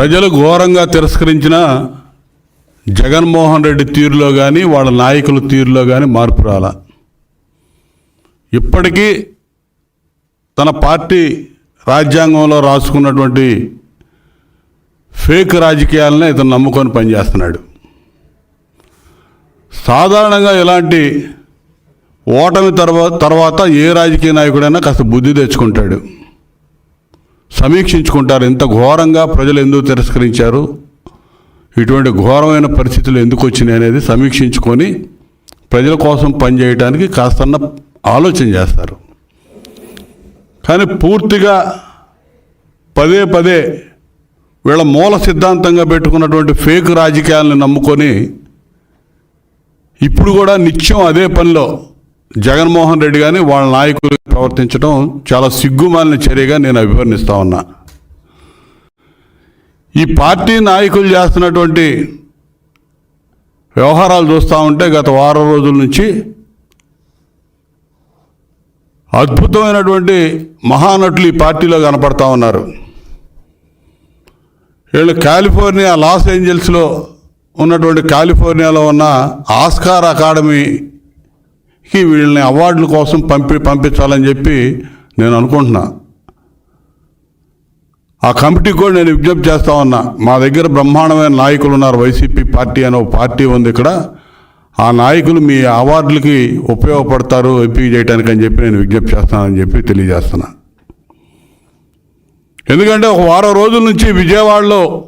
ప్రజలు ఘోరంగా తిరస్కరించిన జగన్మోహన్ రెడ్డి తీరులో కానీ వాళ్ళ నాయకుల తీరులో కానీ మార్పు రాల. ఇప్పటికీ తన పార్టీ రాజ్యాంగంలో రాసుకున్నటువంటి ఫేక్ రాజకీయాలనే ఇతను నమ్ముకొని పనిచేస్తున్నాడు. సాధారణంగా ఇలాంటి ఓటమి తర్వాత తర్వాత ఏ రాజకీయ నాయకుడైనా కాస్త బుద్ధి తెచ్చుకుంటాడు. సమీక్షించుకుంటారు. ఇంత ఘోరంగా ప్రజలు ఎందుకు తిరస్కరించారు? ఇటువంటి ఘోరమైన పరిస్థితులు ఎందుకు వచ్చినాయి అనేది సమీక్షించుకొని ప్రజల కోసం పనిచేయడానికి కాస్తన్న ఆలోచన చేస్తారు. కానీ పూర్తిగా పదే పదే వీళ్ళ మూల సిద్ధాంతంగా పెట్టుకున్నటువంటి ఫేక్ రాజకీయాలను నమ్ముకొని ఇప్పుడు కూడా నిత్యం అదే పనిలో జగన్మోహన్ రెడ్డి కానీ వాళ్ళ నాయకులు ప్రవర్తించడం చాలా సిగ్గుమాలిన చర్యగా నేను అభివర్ణిస్తా ఉన్నా. ఈ పార్టీ నాయకులు చేస్తున్నటువంటి వ్యవహారాలు చూస్తూ ఉంటే గత వారం రోజుల నుంచి అద్భుతమైనటువంటి మహానటులు ఈ పార్టీలో కనపడతా ఉన్నారు. వీళ్ళు కాలిఫోర్నియా లాస్ ఏంజల్స్లో ఉన్నటువంటి కాలిఫోర్నియాలో ఉన్న ఆస్కార్ అకాడమీ వీళ్ళని అవార్డుల కోసం పంపి పంపించాలని చెప్పి నేను అనుకుంటున్నా. ఆ కమిటీకి కూడా నేను విజ్ఞప్తి చేస్తా ఉన్నా. మా దగ్గర బ్రహ్మాండమైన నాయకులు ఉన్నారు. వైసీపీ పార్టీ అనే ఒక పార్టీ ఉంది ఇక్కడ. ఆ నాయకులు మీ అవార్డులకి ఉపయోగపడతారు ఎంపిక చేయడానికి అని చెప్పి నేను విజ్ఞప్తి చేస్తానని చెప్పి తెలియజేస్తున్నా. ఎందుకంటే ఒక వారం రోజుల నుంచి విజయవాడలో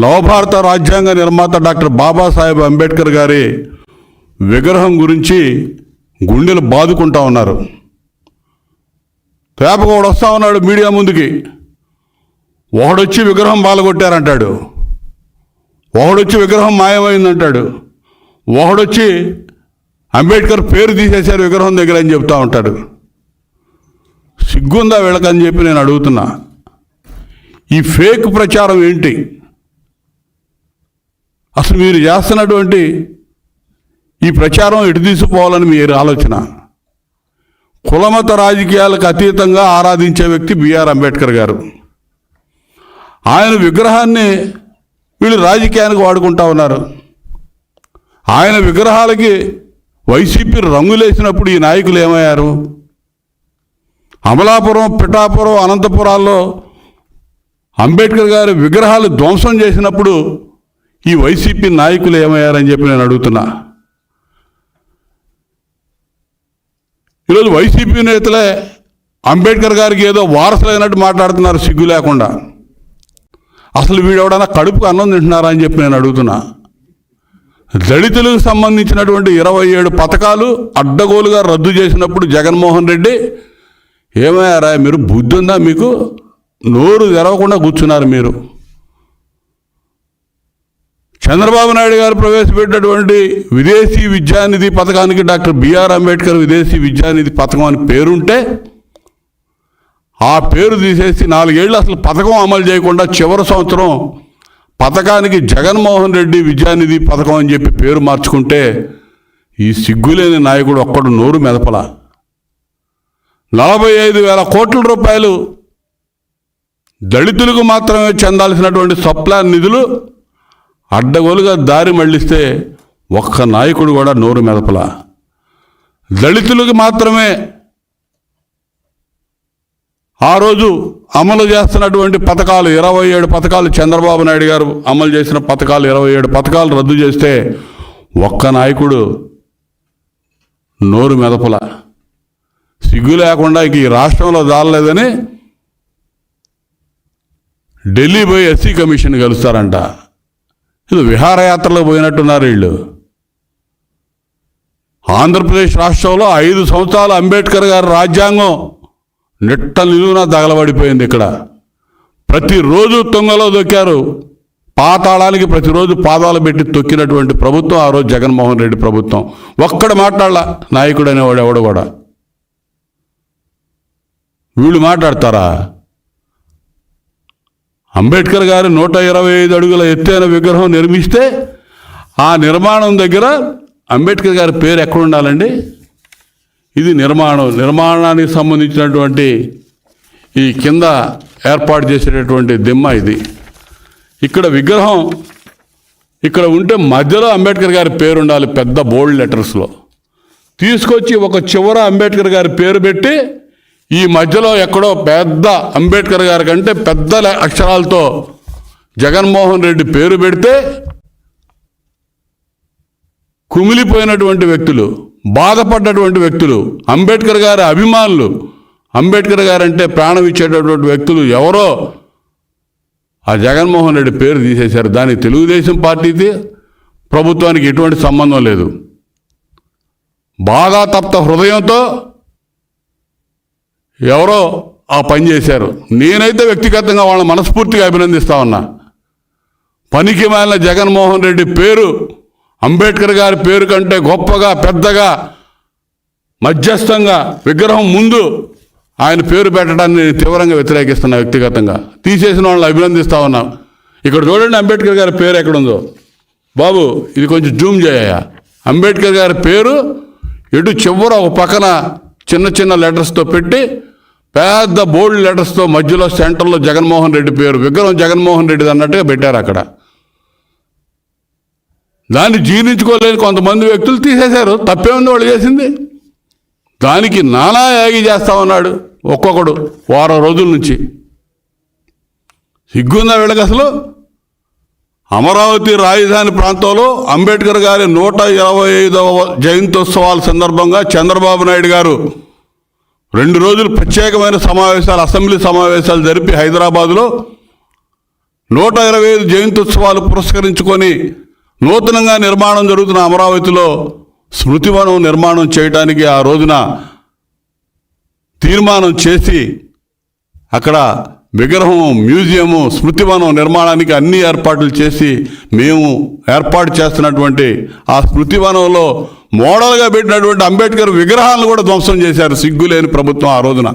నవభారత రాజ్యాంగ నిర్మాత డాక్టర్ బాబాసాహెబ్ అంబేద్కర్ గారి విగ్రహం గురించి గుండెలు బాదుకుంటా ఉన్నారు. తేపకోడు వస్తా ఉన్నాడు మీడియా ముందుకి. ఒకడొచ్చి విగ్రహం బాలగొట్టారంటాడు. ఒకడొచ్చి విగ్రహం మాయమైందంటాడు. ఒకడొచ్చి అంబేద్కర్ పేరు తీసేశారు విగ్రహం దగ్గర అని చెప్తా ఉంటాడు. సిగ్గుందా వీళ్ళకని చెప్పి నేను అడుగుతున్నా. ఈ ఫేక్ ప్రచారం ఏంటి? అసలు మీరు చేస్తున్నటువంటి ఈ ప్రచారం ఎటు తీసుకుపోవాలని మీరు ఆలోచన? కులమత రాజకీయాలకు అతీతంగా ఆరాధించే వ్యక్తి బిఆర్ అంబేద్కర్ గారు. ఆయన విగ్రహాన్ని వీళ్ళు రాజకీయానికి వాడుకుంటా ఉన్నారు. ఆయన విగ్రహాలకి వైసీపీ రంగులేసినప్పుడు ఈ నాయకులు ఏమయ్యారు? అమలాపురం పిఠాపురం అనంతపురాల్లో అంబేద్కర్ గారి విగ్రహాలు ధ్వంసం చేసినప్పుడు ఈ వైసీపీ నాయకులు ఏమయ్యారని చెప్పి నేను అడుగుతున్నా. ఈరోజు వైసీపీ నేతలే అంబేద్కర్ గారికి ఏదో వారసులైనట్టు మాట్లాడుతున్నారు సిగ్గు లేకుండా. అసలు వీడెవడన్నా కడుపుకు అన్నం తింటున్నారా అని చెప్పి నేను అడుగుతున్నా. దళితులకు సంబంధించినటువంటి ఇరవై ఏడు పథకాలు అడ్డగోలుగా రద్దు చేసినప్పుడు జగన్మోహన్ రెడ్డి ఏమయ్యారా మీరు బుద్ధి ఉందా మీకు? నోరు తెరవకుండా కూర్చున్నారు మీరు. చంద్రబాబు నాయుడు గారు ప్రవేశపెట్టినటువంటి విదేశీ విద్యానిధి పథకానికి డాక్టర్ బిఆర్ అంబేద్కర్ విదేశీ విద్యానిధి పథకం అని పేరుంటే ఆ పేరు తీసేసి నాలుగేళ్ళు అసలు పథకం అమలు చేయకుండా చివరి సంవత్సరం పథకానికి జగన్మోహన్ రెడ్డి విద్యానిధి పథకం అని చెప్పి పేరు మార్చుకుంటే ఈ సిగ్గులేని నాయకుడు ఒక్కడు నోరు మెదపల. నలభై ఐదు వేల కోట్ల రూపాయలు దళితులకు మాత్రమే చెందాల్సినటువంటి సప్లాన్ నిధులు అడ్డగోలుగా దారి మళ్ళిస్తే ఒక్క నాయకుడు కూడా నోరు మెదపల. దళితులకు మాత్రమే ఆ రోజు అమలు చేస్తున్నటువంటి పథకాలు ఇరవై ఏడు పథకాలు చంద్రబాబు నాయుడు గారు అమలు చేసిన పథకాలు ఇరవై ఏడు పథకాలు రద్దు చేస్తే ఒక్క నాయకుడు నోరు మెదపల. సిగ్గు లేకుండా ఈ రాష్ట్రంలో దాలలేదని ఢిల్లీ పోయి ఎస్సీ కమిషన్ కలుస్తారంట ఇది విహారయాత్రలో పోయినట్టున్నారు వీళ్ళు. ఆంధ్రప్రదేశ్ రాష్ట్రంలో ఐదు సంవత్సరాలు అంబేద్కర్ గారి రాజ్యాంగం నిట్ట నిలువున తగలబడిపోయింది ఇక్కడ. ప్రతిరోజు తొంగలో దొక్కారు. పాతాళానికి ప్రతిరోజు పాదాలు పెట్టి తొక్కినటువంటి ప్రభుత్వం ఆ రోజు జగన్మోహన్ రెడ్డి ప్రభుత్వం. ఒక్కడ మాట్లాడలా నాయకుడు అనేవాడు ఎవడు కూడా. వీళ్ళు మాట్లాడతారా? అంబేద్కర్ గారి నూట ఇరవై ఐదు అడుగుల ఎత్తైన విగ్రహం నిర్మిస్తే ఆ నిర్మాణం దగ్గర అంబేద్కర్ గారి పేరు ఎక్కడ ఉండాలండి? ఇది నిర్మాణం. నిర్మాణానికి సంబంధించినటువంటి ఈ కింద ఏర్పాటు చేసేటటువంటి దిమ్మ ఇది. ఇక్కడ విగ్రహం ఇక్కడ ఉంటే మధ్యలో అంబేద్కర్ గారి పేరు ఉండాలి పెద్ద బోల్డ్ లెటర్స్లో. తీసుకొచ్చి ఒక చివర అంబేద్కర్ గారి పేరు పెట్టి ఈ మధ్యలో ఎక్కడో పెద్ద అంబేద్కర్ గారి కంటే పెద్ద అక్షరాలతో జగన్మోహన్ రెడ్డి పేరు పెడితే కుమిలిపోయినటువంటి వ్యక్తులు బాధపడ్డటువంటి వ్యక్తులు అంబేద్కర్ గారి అభిమానులు అంబేద్కర్ గారంటే ప్రాణం ఇచ్చేటటువంటి వ్యక్తులు ఎవరో ఆ జగన్మోహన్ రెడ్డి పేరు తీసేశారు. దానికి తెలుగుదేశం పార్టీకి ప్రభుత్వానికి ఎటువంటి సంబంధం లేదు. బాగా తప్త హృదయంతో ఎవరో ఆ పని చేశారు. నేనైతే వ్యక్తిగతంగా వాళ్ళని మనస్ఫూర్తిగా అభినందిస్తా ఉన్నా. పనికి మాలిన జగన్మోహన్ రెడ్డి పేరు అంబేద్కర్ గారి పేరు కంటే గొప్పగా పెద్దగా మధ్యస్థంగా విగ్రహం ముందు ఆయన పేరు పెట్టడాన్ని నేను తీవ్రంగా వ్యతిరేకిస్తున్నా వ్యక్తిగతంగా. తీసేసిన వాళ్ళని అభినందిస్తా ఉన్నా. ఇక్కడ చూడండి అంబేద్కర్ గారి పేరు ఎక్కడుందో. బాబు ఇది కొంచెం జూమ్ చేయ అంబేద్కర్ గారి పేరు ఎటు చివర ఒక పక్కన చిన్న చిన్న లెటర్స్తో పెట్టి పెద్ద బోల్డ్ లెటర్స్తో మధ్యలో సెంటర్లో జగన్మోహన్ రెడ్డి పేరు విగ్రహం జగన్మోహన్ రెడ్డిది అన్నట్టుగా పెట్టారు అక్కడ. దాన్ని జీర్ణించుకోలేని కొంతమంది వ్యక్తులు తీసేశారు. తప్పేముంది వాళ్ళు చేసింది. దానికి నానా యాగి చేస్తా ఉన్నాడు ఒక్కొక్కడు వారం రోజుల నుంచి. సిగ్గుందా వీళ్ళకి అసలు? అమరావతి రాజధాని ప్రాంతంలో అంబేద్కర్ గారి నూట ఇరవై ఐదవ జయంత్యోత్సవాల సందర్భంగా చంద్రబాబు నాయుడు గారు రెండు రోజులు ప్రత్యేకమైన సమావేశాలు అసెంబ్లీ సమావేశాలు జరిపి హైదరాబాదులో నూట ఇరవై ఐదు జయంత్యుత్సవాలు పురస్కరించుకొని నూతనంగా నిర్మాణం జరుగుతున్న అమరావతిలో స్మృతివనం నిర్మాణం చేయడానికి ఆ రోజున తీర్మానం చేసి అక్కడ విగ్రహం మ్యూజియము స్మృతివనం నిర్మాణానికి అన్ని ఏర్పాట్లు చేసి మేము ఏర్పాటు చేస్తున్నటువంటి ఆ స్మృతివనంలో మోడల్గా పెట్టినటువంటి అంబేద్కర్ విగ్రహాలను కూడా ధ్వంసం చేశారు. సిగ్గులేని ప్రభుత్వం ఆ రోజున.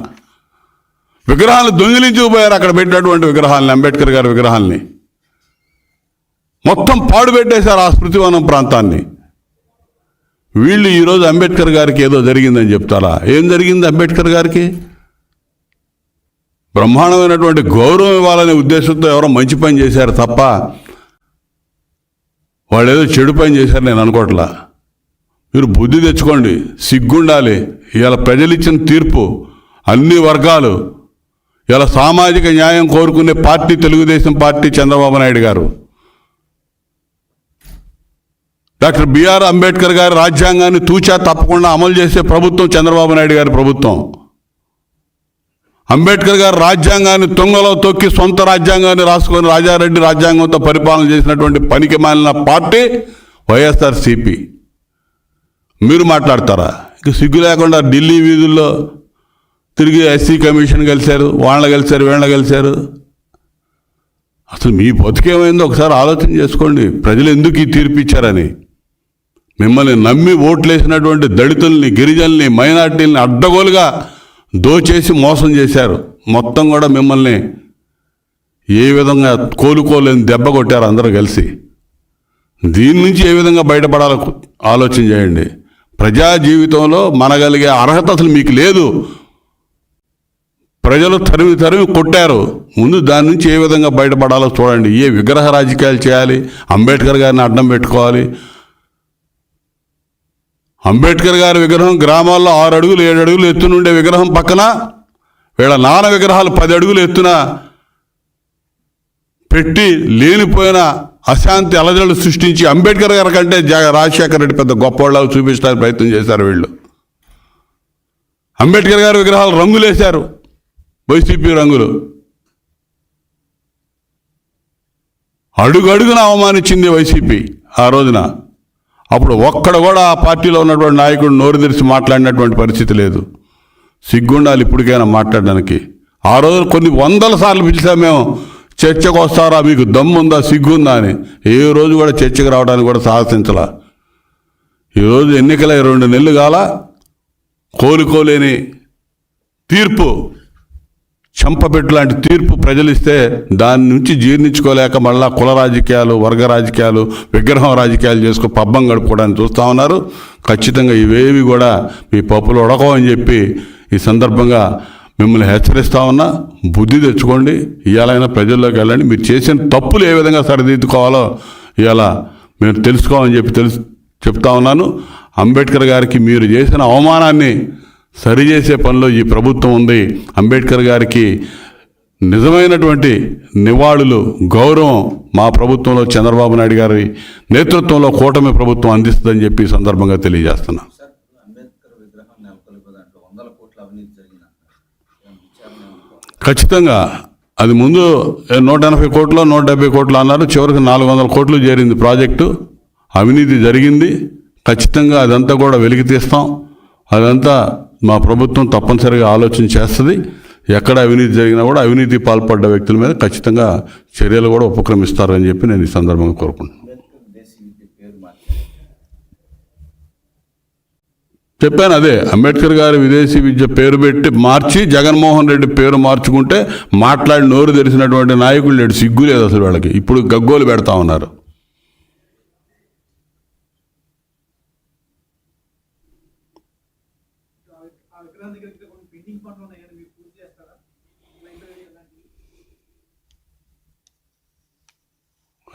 విగ్రహాలను దొంగిలించుకుపోయారు అక్కడ పెట్టినటువంటి విగ్రహాలని అంబేద్కర్ గారి విగ్రహాలని. మొత్తం పాడు పెట్టేశారు ఆ స్మృతివనం ప్రాంతాన్ని. వీళ్ళు ఈరోజు అంబేద్కర్ గారికి ఏదో జరిగిందని చెప్తారా? ఏం జరిగింది అంబేద్కర్ గారికి? బ్రహ్మాండమైనటువంటి గౌరవం ఇవ్వాలనే ఉద్దేశంతో ఎవరో మంచి పని చేశారు తప్ప వాళ్ళు ఏదో చెడు పని చేశారు నేను అనుకోవట్లా. మీరు బుద్ధి తెచ్చుకోండి సిగ్గుండాలి. ఇలా ప్రజలు ఇచ్చిన తీర్పు అన్ని వర్గాలు. ఇలా సామాజిక న్యాయం కోరుకునే party Telugu Desam party Chandrababu Naidu garu. Doctor BR Ambedkar గారి రాజ్యాంగాన్ని తూచా తప్పకుండా అమలు చేసే ప్రభుత్వం చంద్రబాబు నాయుడు గారి ప్రభుత్వం. అంబేద్కర్ గారు రాజ్యాంగాన్ని తొంగలో తొక్కి సొంత రాజ్యాంగాన్ని రాసుకొని రాజారెడ్డి రాజ్యాంగంతో పరిపాలన చేసినటువంటి పనికి మాలిన పార్టీ వైఎస్ఆర్సిపి. మీరు మాట్లాడతారా? ఇక సిగ్గు లేకుండా ఢిల్లీ వీధుల్లో తిరిగి ఎస్సీ కమిషన్ కలిశారు వాళ్ళని కలిశారు వీళ్ళని కలిశారు అసలు మీ బతుకేమైందో ఒకసారి ఆలోచన చేసుకోండి. ప్రజలు ఎందుకు ఈ తీర్పు ఇచ్చారని? మిమ్మల్ని నమ్మి ఓట్లేసినటువంటి దళితుల్ని గిరిజనుల్ని మైనార్టీల్ని అడ్డగోలుగా దోచేసి మోసం చేశారు. మొత్తం కూడా మిమ్మల్ని ఏ విధంగా కోలుకోలేని దెబ్బ కొట్టారు అందరూ కలిసి. దీని నుంచి ఏ విధంగా బయటపడాలో ఆలోచన చేయండి. ప్రజా జీవితంలో మనగలిగే అర్హత అసలు మీకు లేదు. ప్రజలు తరిమి తరిమి కొట్టారు. ముందు దాని నుంచి ఏ విధంగా బయటపడాలో చూడండి. ఏ విగ్రహ రాజకీయాలు చేయాలి? అంబేద్కర్ గారిని అడ్డం పెట్టుకోవాలి. అంబేద్కర్ గారి విగ్రహం గ్రామాల్లో ఆరు అడుగులు ఏడు అడుగులు ఎత్తునుండే విగ్రహం పక్కన వీళ్ళ నాన్న విగ్రహాలు పది అడుగులు ఎత్తున పెట్టి లేనిపోయిన అశాంతి అలజడులు సృష్టించి అంబేద్కర్ గారి కంటే జగ రాజశేఖర రెడ్డి పెద్ద గొప్పవాళ్ళు చూపించడానికి ప్రయత్నం చేశారు వీళ్ళు. అంబేద్కర్ గారి విగ్రహాలు రంగులేశారు. వైసీపీ రంగులు. అడుగు అడుగున అవమానించింది వైసీపీ ఆ రోజున. అప్పుడు ఒక్కడ కూడా ఆ పార్టీలో ఉన్నటువంటి నాయకుడు నోరు తెరిచి మాట్లాడినటువంటి పరిస్థితి లేదు. సిగ్గుండాలి ఇప్పటికైనా మాట్లాడడానికి. ఆ రోజు కొన్ని వందల సార్లు పిలిచాం మేము. చర్చకు వస్తారా? మీకు దమ్ముందా? సిగ్గుందా అని. ఏ రోజు కూడా చర్చకు రావడానికి కూడా సాహసించలా. ఈరోజు ఎన్నికల రెండు నెలలు కాల కోలుకోలేని తీర్పు చంపపెట్టు లాంటి తీర్పు ప్రజలిస్తే దాని నుంచి జీర్ణించుకోలేక మళ్ళా కుల రాజకీయాలు వర్గ రాజకీయాలు విగ్రహం రాజకీయాలు చేసుకు పబ్బం గడుపుకోవడానికి చూస్తూ ఉన్నారు. ఖచ్చితంగా ఇవేవి కూడా మీ పప్పులు ఉడకవు అని చెప్పి ఈ సందర్భంగా మిమ్మల్ని హెచ్చరిస్తా ఉన్నా బుద్ధి తెచ్చుకోండి. ఇవాళైనా ప్రజల్లోకి వెళ్ళండి. మీరు చేసిన తప్పులు ఏ విధంగా సరిదిద్దుకోవాలో ఇవాళ మేము తెలుసుకోమని చెప్పి తెలుసు చెప్తా ఉన్నాను. అంబేద్కర్ గారికి మీరు చేసిన అవమానాన్ని సరిచేసే పనిలో ఈ ప్రభుత్వం ఉంది. అంబేద్కర్ గారికి నిజమైనటువంటి నివాళులు గౌరవం మా ప్రభుత్వంలో చంద్రబాబు నాయుడు గారి నేతృత్వంలో కూటమి ప్రభుత్వం అందిస్తుందని చెప్పి సందర్భంగా తెలియజేస్తున్నా సార్ అంబేద్కర్ విగ్రహం నెలకొల్పే దాంట్లో వందల కోట్ల అవినీతి జరిగిన విచారణ ఏమనుకోవాలి? ఖచ్చితంగా. అది ముందు నూట ఎనభై కోట్లు నూట డెబ్బై కోట్లు అన్నారు. చివరికి నాలుగు వందల కోట్లు చేరింది ప్రాజెక్టు. అవినీతి జరిగింది. ఖచ్చితంగా అదంతా కూడా వెలికి తీస్తాం. అదంతా మా ప్రభుత్వం తప్పనిసరిగా ఆలోచన చేస్తుంది. ఎక్కడ అవినీతి జరిగినా కూడా అవినీతి పాల్పడ్డ వ్యక్తుల మీద ఖచ్చితంగా చర్యలు కూడా ఉపక్రమిస్తారని చెప్పి నేను ఈ సందర్భంగా కోరుకుంటున్నాను అంబేద్కర్ విదేశీ విద్య పేరు మార్చారు చెప్పాను అదే అంబేద్కర్ గారి విదేశీ విద్య పేరు పెట్టి మార్చి జగన్మోహన్ రెడ్డి పేరు మార్చుకుంటే మాట్లాడి నోరు తెరిచినటువంటి నాయకులు లేడు సిగ్గు లేదు అసలు వాళ్ళకి. ఇప్పుడు గగ్గోలు పెడతా ఉన్నారు ఆ విగ్రహం దగ్గర ఇంకా కొన్ని పెండింగ్ పనులు ఉన్నాయని మీరు పూర్తి చేస్తారా లైబ్రరీ అలాంటివి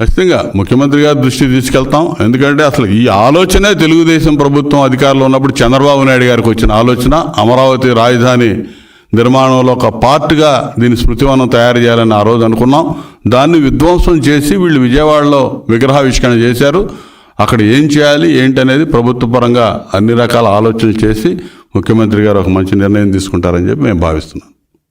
ఖచ్చితంగా ముఖ్యమంత్రి గారి దృష్టికి తీసుకెళ్తాం. ఎందుకంటే అసలు ఈ ఆలోచనే తెలుగుదేశం ప్రభుత్వం అధికారంలో ఉన్నప్పుడు చంద్రబాబు నాయుడు గారికి వచ్చిన ఆలోచన అమరావతి రాజధాని నిర్మాణంలో ఒక పార్ట్గా దీని స్మృతివనం తయారు చేయాలని ఆ రోజు అనుకున్నాం. దాన్ని విధ్వంసం చేసి వీళ్ళు విజయవాడలో విగ్రహావిష్కరణ చేశారు. అక్కడ ఏం చేయాలి ఏంటి అనేది ప్రభుత్వ పరంగా అన్ని రకాల ఆలోచనలు చేసి ముఖ్యమంత్రి గారు ఒక మంచి నిర్ణయం తీసుకుంటారని చెప్పి మేము భావిస్తున్నాం.